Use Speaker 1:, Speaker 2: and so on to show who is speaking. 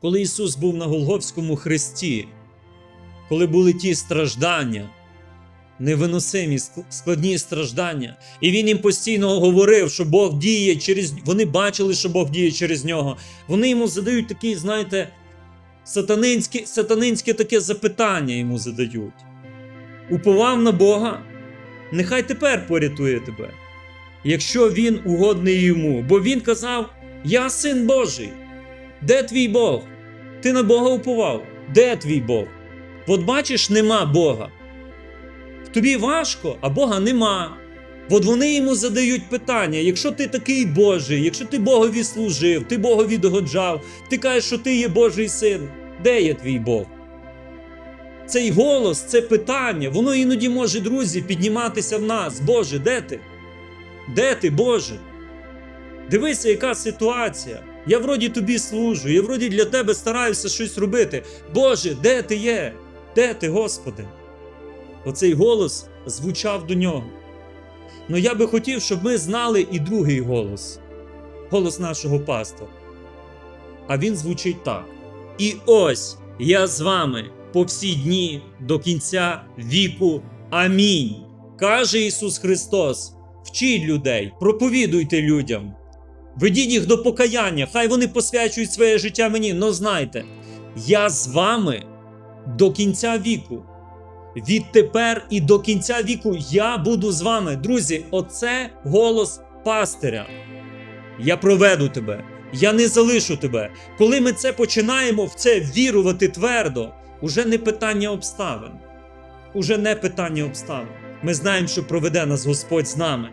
Speaker 1: коли Ісус був на Голговському хресті, коли були ті страждання, невиносимі складні страждання, і Він їм постійно говорив, що Бог діє через вони бачили, що Бог діє через нього. Вони йому задають такі, знаєте, сатанинське, сатанинське таке запитання йому задають. Уповав на Бога, нехай тепер порятує тебе, якщо він угодний йому. Бо він казав: Я син Божий. Де твій Бог? Ти на Бога уповав. Де твій Бог? От бачиш, нема Бога. Тобі важко, а Бога нема. От вони йому задають питання: якщо ти такий Божий, якщо ти Богові служив, ти Богові догоджав, ти кажеш, що ти є Божий син, де є твій Бог? Цей голос, це питання, воно іноді може, друзі, підніматися в нас. Боже, де ти? Де ти, Боже? Дивися, яка ситуація. Я вроді тобі служу, я вроді для тебе стараюся щось робити. Боже, де ти є? Де ти, Господи? Оцей голос звучав до нього. Ну я би хотів, щоб ми знали і другий голос голос нашого пастора. А він звучить так. І ось я з вами по всі дні до кінця віку. Амінь. Каже Ісус Христос: вчіть людей, проповідуйте людям, ведіть їх до покаяння, хай вони посвячують своє життя мені. Но знайте, я з вами до кінця віку. Відтепер і до кінця віку я буду з вами. Друзі, оце голос пастиря. Я проведу тебе, я не залишу тебе. Коли ми це починаємо в це вірувати твердо, уже не питання обставин. Уже не питання обставин. Ми знаємо, що проведе нас Господь з нами.